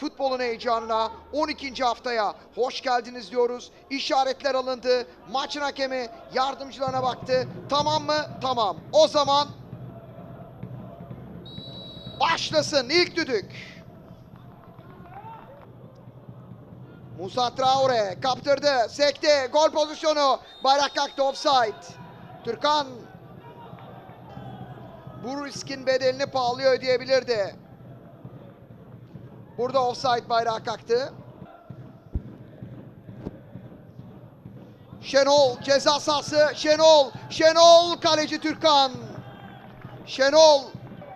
futbolun heyecanına 12. haftaya hoş geldiniz diyoruz. İşaretler alındı. Maçın hakemi yardımcılarına baktı. Tamam mı? Tamam. O zaman başlasın ilk düdük. Musa Traore kaptırdı, sekti, gol pozisyonu. Bayrak kalktı offside. Türkan bu riskin bedelini pahalıya ödeyebilirdi. Burada offside bayrağı kalktı. Şenol ceza sahası. Şenol. Şenol kaleci Türkan. Şenol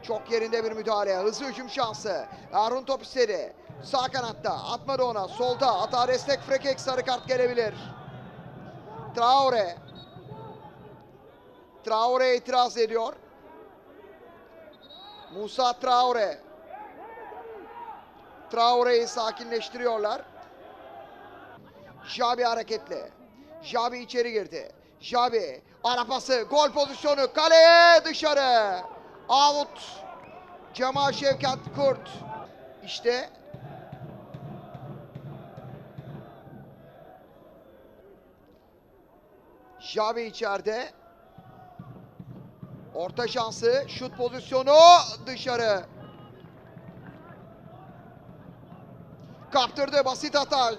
çok yerinde bir müdahale. Hızlı hücum şansı. Erhun top istedi. Sağ kanatta. Atmadı ona. Solda. Hata destek frekek sarı kart gelebilir. Traore. Traore itiraz ediyor. Musa Traore. Traore'yi sakinleştiriyorlar. Jabi hareketli. Jabi içeri girdi. Jabi ara pası, gol pozisyonu, kaleye dışarı. Out. Cemal Şevkat Kurt. İşte Javi içeride. Orta şansı, şut pozisyonu dışarı. Kaptırdı basit hata.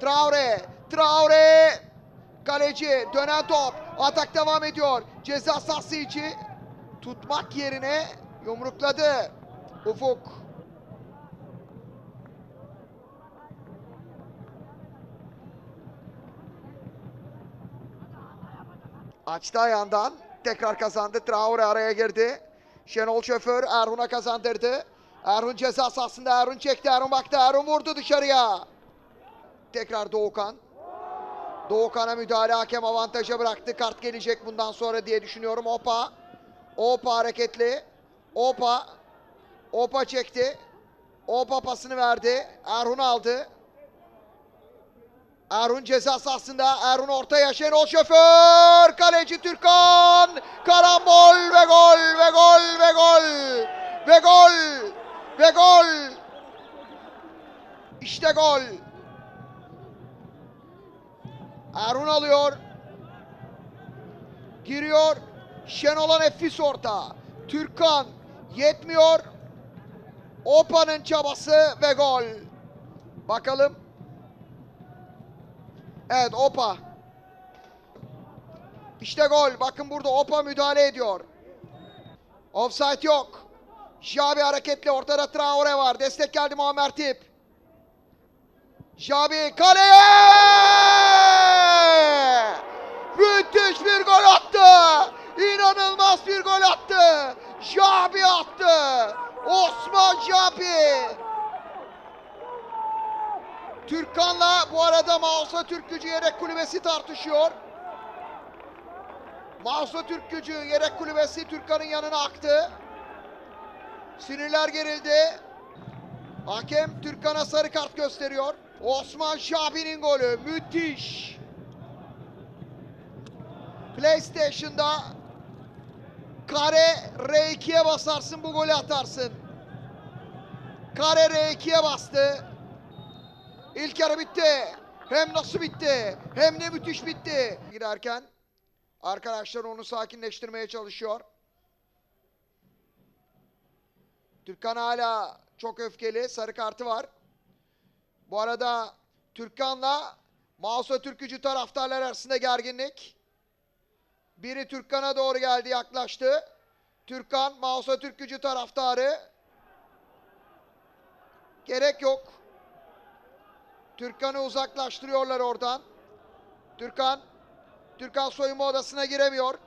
Traore, Traore. Kaleci dönen top. Atak devam ediyor. Ceza sahası içi tutmak yerine yumrukladı. Ufuk. Açtı ayağından. Tekrar kazandı. Traore araya girdi. Şenol Şoför Erhun'a kazandırdı. Erhun ceza sahasında Erhun çekti. Erhun baktı. Erhun vurdu dışarıya. Tekrar Doğukan. Doğukan'a müdahale hakem avantaja bıraktı. Kart gelecek bundan sonra diye düşünüyorum. Opa. Opa hareketli. Opa. Opa çekti. Opa pasını verdi. Erhun aldı. Erhun ceza sahasında. Erhun ortaya. Şenol Şoför. Kaleci Türkan. Karambol ve gol ve gol ve gol. Ve gol. Ve gol. İşte gol. Erhun alıyor. Giriyor. Şenol'a nefis orta. Türkan yetmiyor. Opa'nın çabası ve gol. Bakalım. Evet Opa. İşte gol. Bakın burada Opa müdahale ediyor. Offside yok. Javi hareketli. Ortada Traore var. Destek geldi Muammer Tip. Javi kaleye! Müthiş bir gol attı. İnanılmaz bir gol attı. Javi attı. Osman Javi. Türkan'la bu arada Mausa Türk Gücü yedek kulübesi tartışıyor. Mausa Türk Gücü yedek kulübesi Türkan'ın yanına aktı. Sinirler gerildi. Hakem Türkan'a sarı kart gösteriyor. Osman Şabi'nin golü müthiş. PlayStation'da kare R2'ye basarsın bu golü atarsın. Kare R2'ye bastı. İlk yarı bitti. Hem nasıl bitti? Hem ne müthiş bitti. Giderken arkadaşlar onu sakinleştirmeye çalışıyor. Türkan hala çok öfkeli. Sarı kartı var. Bu arada Türkan'la Mausa Türkücü taraftarlar arasında gerginlik. Biri Türkan'a doğru geldi yaklaştı. Türkan Mausa Türkücü taraftarı. Gerek yok. Türkan'ı uzaklaştırıyorlar oradan. Türkan Türkan soyunma odasına giremiyor.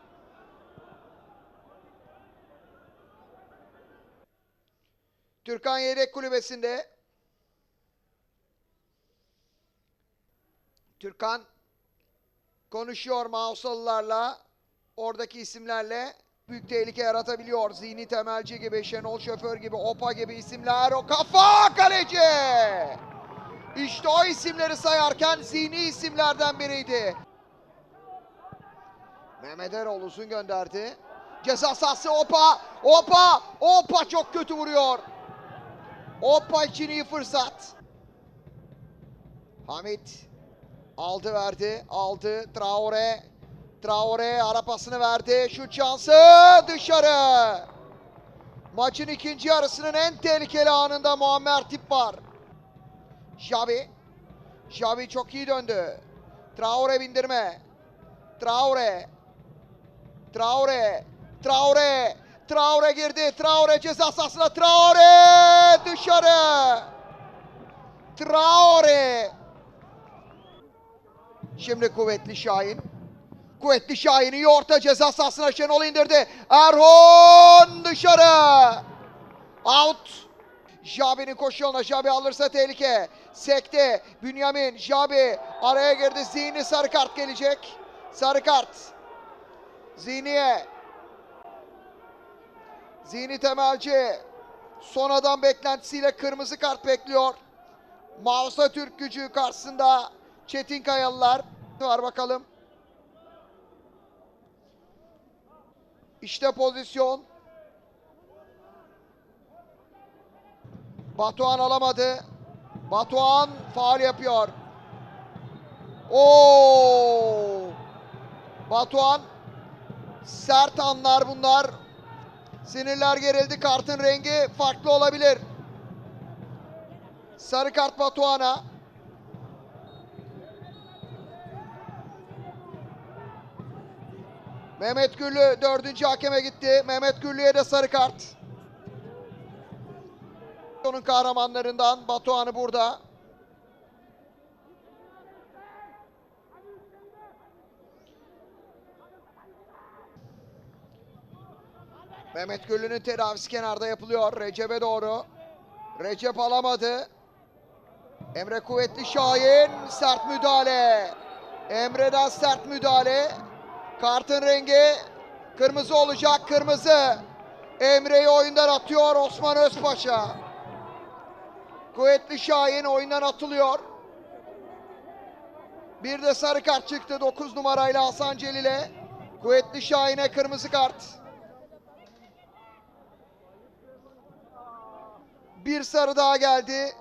Türkan yedek kulübesinde. Türkan konuşuyor Mausalılarla. Oradaki isimlerle büyük tehlike yaratabiliyor. Zihni Temelci gibi, Şenol Şoför gibi, Opa gibi isimler. O kafa kaleci! İşte o isimleri sayarken zihni isimlerden biriydi. Mehmet Erol uzun gönderdi. Ceza sahası Opa, Opa, Opa çok kötü vuruyor. Hoppa için iyi fırsat. Hamit aldı verdi. Aldı Traore. Traore ara pasını verdi. Şut şansı dışarı. Maçın ikinci yarısının en tehlikeli anında Muammer Tip var. Xavi. Xavi çok iyi döndü. Traore bindirme. Traore. Traore. Traore. Traore girdi. Traore ceza sahasına. Traore dışarı. Traore. Şimdi kuvvetli Şahin. Kuvvetli Şahin iyi orta ceza sahasına Şenol indirdi. Erhon dışarı. Out. Jabi'nin koşu yoluna. Jabi alırsa tehlike. Sekte. Bünyamin. Jabi araya girdi. Zihni sarı kart gelecek. Sarı kart. Zihni'ye. Zihni temelci. Son adam beklentisiyle kırmızı kart bekliyor. Mausa Türk gücü karşısında Çetin Kayalılar var bakalım. İşte pozisyon. Batuhan alamadı. Batuhan faal yapıyor. Oo! Batuhan sert anlar bunlar. Sinirler gerildi. Kartın rengi farklı olabilir. Sarı kart Batuhan'a. Mehmet Güllü dördüncü hakeme gitti. Mehmet Güllü'ye de sarı kart. Onun kahramanlarından Batuhan'ı burada. Mehmet Güllü'nün tedavisi kenarda yapılıyor. Recep'e doğru. Recep alamadı. Emre Kuvvetli Şahin sert müdahale. Emre'den sert müdahale. Kartın rengi kırmızı olacak. Kırmızı. Emre'yi oyundan atıyor Osman Özpaşa. Kuvvetli Şahin oyundan atılıyor. Bir de sarı kart çıktı 9 numarayla Hasan Celil'e. Kuvvetli Şahin'e kırmızı kart. Bir sarı daha geldi.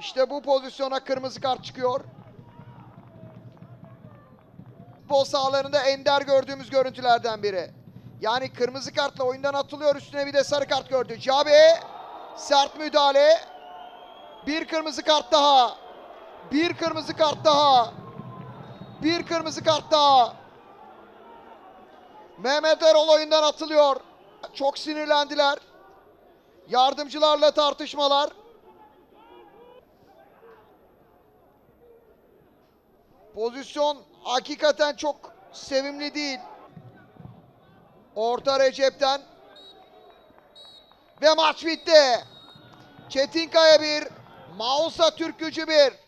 İşte bu pozisyona kırmızı kart çıkıyor. Futbol sahalarında ender gördüğümüz görüntülerden biri. Yani kırmızı kartla oyundan atılıyor üstüne bir de sarı kart gördü. Cabe sert müdahale. Bir kırmızı kart daha. Bir kırmızı kart daha. Bir kırmızı kart daha. Mehmet Erol oyundan atılıyor. Çok sinirlendiler. Yardımcılarla tartışmalar. Pozisyon hakikaten çok sevimli değil. Orta Recep'ten. Ve maç bitti. Çetinkaya 1, Mausa Türk gücü 1.